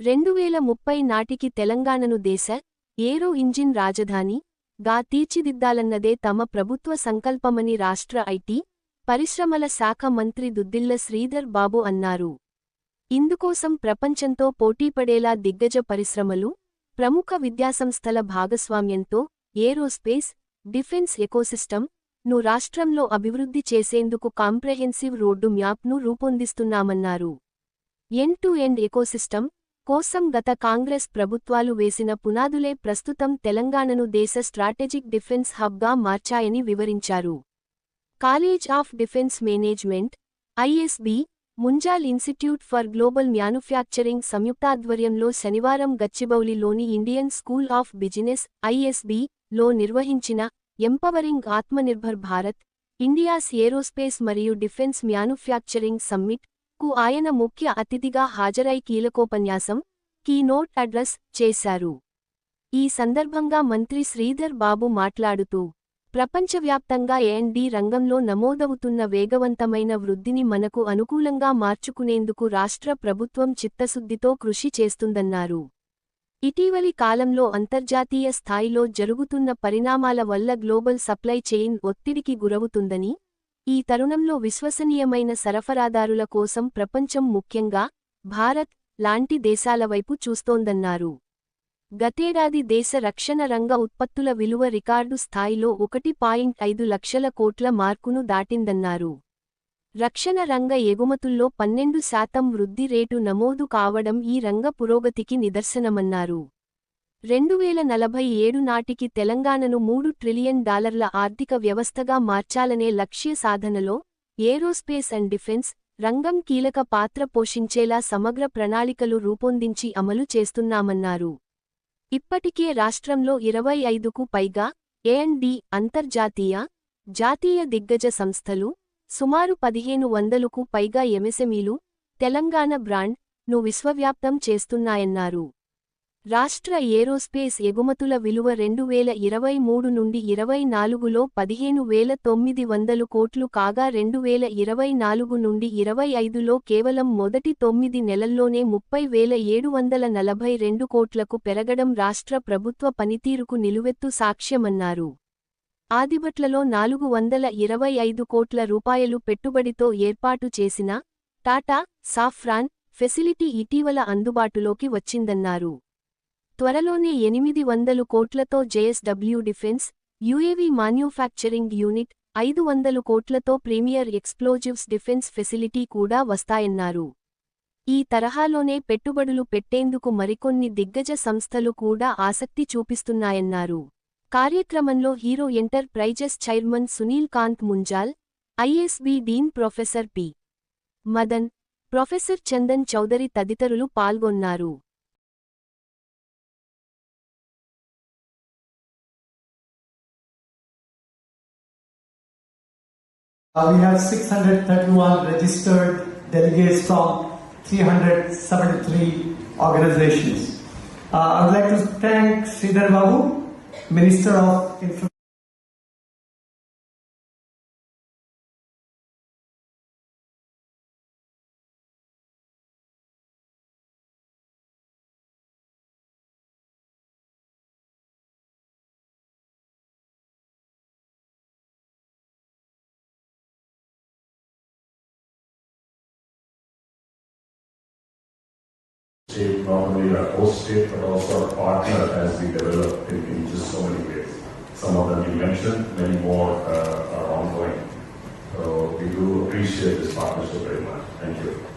రెండువేల ముప్పై నాటికి తెలంగాణను దేశ ఏరో ఇంజిన్ రాజధాని గా తీర్చిదిద్దాలన్నదే తమ ప్రభుత్వ సంకల్పమని రాష్ట్ర ఐటీ పరిశ్రమల శాఖ మంత్రి దుద్దిల్ల శ్రీధర్ బాబు అన్నారు. ఇందుకోసం ప్రపంచంతో పోటీపడేలా దిగ్గజ పరిశ్రమలు ప్రముఖ విద్యాసంస్థల భాగస్వామ్యంతో ఏరోస్పేస్ డిఫెన్స్ ఎకోసిస్టమ్ను రాష్ట్రంలో అభివృద్ధి చేసేందుకు కాంప్రహెన్సివ్ రోడ్డు మ్యాప్ను రూపొందిస్తున్నామన్నారు. ఎండ్ టు ఎండ్ ఎకోసిస్టమ్ కోసం గత కాంగ్రెస్ ప్రభుత్వాలు వేసిన పునాదులే ప్రస్తుతం తెలంగాణను దేశ స్ట్రాటజిక్ డిఫెన్స్ హబ్గా మార్చాయని వివరించారు. College of defence management ISB Munjal institute for global manufacturing సంయుక్తాధ్వర్యంలో శనివారం గచ్చిబౌలిలోని Indian school of business ISB లో నిర్వహించిన empowering Atmanirbhar Bharat India's aerospace మరియు డిఫెన్స్ మ్యానుఫ్యాక్చరింగ్ సమ్మిట్ కు ఆయన ముఖ్య అతిథిగా హాజరై కీలకోపన్యాసం కీనోట్ అడ్రస్ చేశారు. ఈ సందర్భంగా మంత్రి శ్రీధర్ బాబు మాట్లాడుతూ ప్రపంచవ్యాప్తంగా డి రంగంలో నమోదవుతున్న వేగవంతమైన వృద్ధిని మనకు అనుకూలంగా మార్చుకునేందుకు రాష్ట్ర ప్రభుత్వం చిత్తశుద్ధితో కృషి చేస్తుందన్నారు. ఇటీవలి కాలంలో అంతర్జాతీయ స్థాయిలో జరుగుతున్న పరిణామాల వల్ల గ్లోబల్ సప్లై చైన్ ఒత్తిడికి గురవుతుందని ఈ తరుణంలో విశ్వసనీయమైన సరఫరాదారుల కోసం ప్రపంచం ముఖ్యంగా భారత్ లాంటి దేశాల వైపు చూస్తోందన్నారు. గతేడాది దేశ రక్షణ రంగ ఉత్పత్తుల విలువ రికార్డు స్థాయిలో ఒకటి పాయింట్ ఐదు లక్షల కోట్ల మార్కును దాటిందన్నారు. రక్షణ రంగ ఎగుమతుల్లో పన్నెండు శాతం వృద్ధి రేటు నమోదు కావడం ఈ రంగ పురోగతికి నిదర్శనమన్నారు. రెండువేల నలభై ఏడు నాటికి తెలంగాణను మూడు ట్రిలియన్ డాలర్ల ఆర్థిక వ్యవస్థగా మార్చాలనే లక్ష్య సాధనలో ఏరోస్పేస్ అండ్ డిఫెన్స్ రంగం కీలక పాత్ర పోషించేలా సమగ్ర ప్రణాళికలు రూపొందించి అమలు చేస్తున్నామన్నారు. ఇప్పటికే రాష్ట్రంలో ఇరవై ఐదుకు పైగా ఏఎండి అంతర్జాతీయ జాతీయ దిగ్గజ సంస్థలు సుమారు పదిహేను వందలకు పైగా ఎంఎస్ఎంఈలు తెలంగాణ బ్రాండ్ను విశ్వవ్యాప్తం చేస్తున్నాయన్నారు. రాష్ట్ర ఏరోస్పేస్ ఎగుమతుల విలువ రెండు వేల ఇరవై మూడు నుండి ఇరవై నాలుగులో పదిహేను వేల తొమ్మిది వందలు కోట్లు కాగా రెండు వేల ఇరవై నాలుగు నుండి ఇరవై ఐదులో కేవలం మొదటి తొమ్మిది నెలల్లోనే ముప్పై వేల ఏడు వందల నలభై రెండు కోట్లకు పెరగడం రాష్ట్ర ప్రభుత్వ పనితీరుకు నిలువెత్తు సాక్ష్యమన్నారు. ఆదిబట్లలో నాలుగు వందల ఇరవై ఐదు కోట్ల రూపాయలు పెట్టుబడితో ఏర్పాటు చేసిన టాటా సాఫ్రాన్ ఫెసిలిటీ ఇటీవల అందుబాటులోకి వచ్చిందన్నారు. త్వరలోనే ఎనిమిది వందలు కోట్లతో JSW defence UAV manufacturing unit ఐదు వందలు కోట్లతో ప్రీమియర్ ఎక్స్ప్లోజివ్స్ డిఫెన్స్ ఫెసిలిటీ కూడా వస్తాయన్నారు. ఈ తరహాలోనే పెట్టుబడులు పెట్టేందుకు మరికొన్ని దిగ్గజ సంస్థలు కూడా ఆసక్తి చూపిస్తున్నాయన్నారు. కార్యక్రమంలో hero enterprises chairman Sunil Kant Munjal ISB dean professor P. Madan professor Chandan Chaudhary తదితరులు పాల్గొన్నారు. Uh, we have 631 registered delegates from 373 organizations. Uh, I would like to thank Sridhar Babu, Minister of Information. State, not only our host state, but also our partner as we develop in, in just so many ways. Some of them you mentioned, many more uh, are ongoing. So we do appreciate this partnership very much. Thank you.